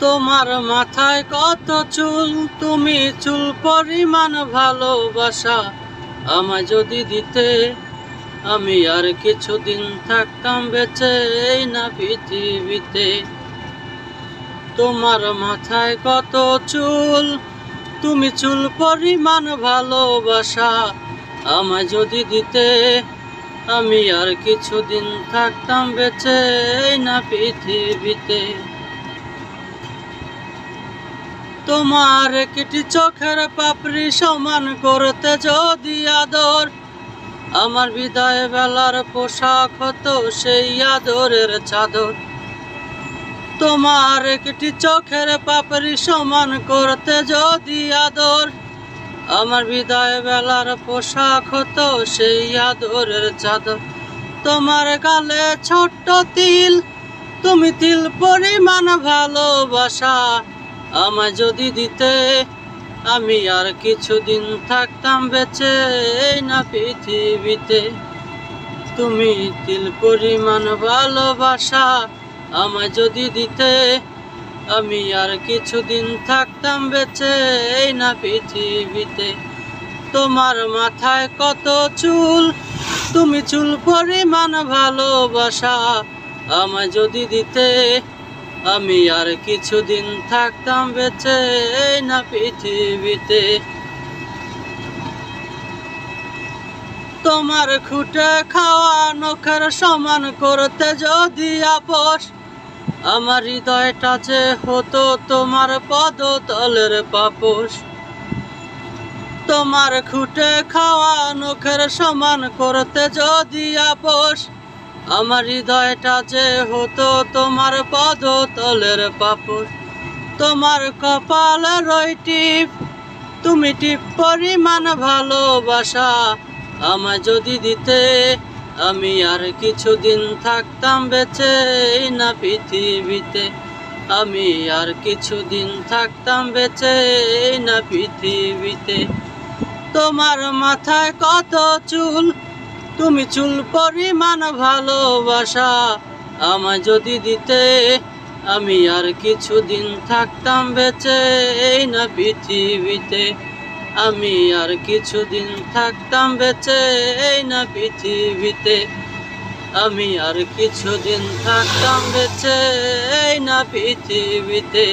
তোমার মাথায় কত চুল? তুমি চুল পরিমাণ ভালোবাসা। আমায় যদি দিতে, আমি আর কিছুদিন থাকতাম বেঁচে এই না পৃথিবীতে। তোমার মাথায় কত চুল? তুমি চুল পরিমাণ ভালোবাসা। আমায় যদি দিতে, আমি আর কিছুদিন থাকতাম বেঁচে এই না পৃথিবীতে। তোমার একটি চোখের পাপড়ি সমান করতে যদি আদর, আমার বিদায় বেলার পোশাক হতো সেই আদরের চাদর। তোমার একটি চোখের পাপড়ি সমান করতে যদি আদর, আমার বিদায় বেলার পোশাক হতো সেই আদরের চাদর। তোমার গালে ছোট্ট তিল, তুমি তিল পরিমাণ ভালোবাসা। আমায় যদি দিতে, আমি আর কিছুদিন থাকতাম বেঁচে না পৃথিবীতে। তুমি তিল পরিমাণ ভালোবাসা আমায় যদি দিতে, আমি আর কিছুদিন থাকতাম বেঁচে না পৃথিবীতে। তোমার মাথায় কত চুল, তুমি চুল পরিমাণ ভালোবাসা আমায় যদি দিতে আমি আর কিছুদিন থাকতাম বেঁচে না পৃথিবীতে। তোমার খুঁটে খাওয়া নখের সমান করতে যদি আপোষ, আমার হৃদয়টা যে হতো তোমার পদতলের পাপোশ তোমার খুঁটে খাওয়া নখের সমান করতে যদি আপোষ আমার হৃদয়টা যে হতো তোমার পদতলের পাপড়, তোমার কপালের ওই টিপ তুমি টিপ পরিমাণ ভালোবাসা আমায় যদি দিতে, আমি আর কিছুদিন থাকতাম বেঁচে না পৃথিবীতে। আমি আর কিছুদিন থাকতাম বেঁচে না পৃথিবীতে। তোমার মাথায় কত চুল তুমি চুল পরিমাণ ভালোবাসা আমায় যদি দিতে, আমি আর কিছুদিন থাকতাম বেঁচে এই না পৃথিবীতে। আমি আর কিছুদিন থাকতাম বেঁচে এই না পৃথিবীতে। আমি আর কিছুদিন থাকতাম বেঁচে এই না পৃথিবীতে।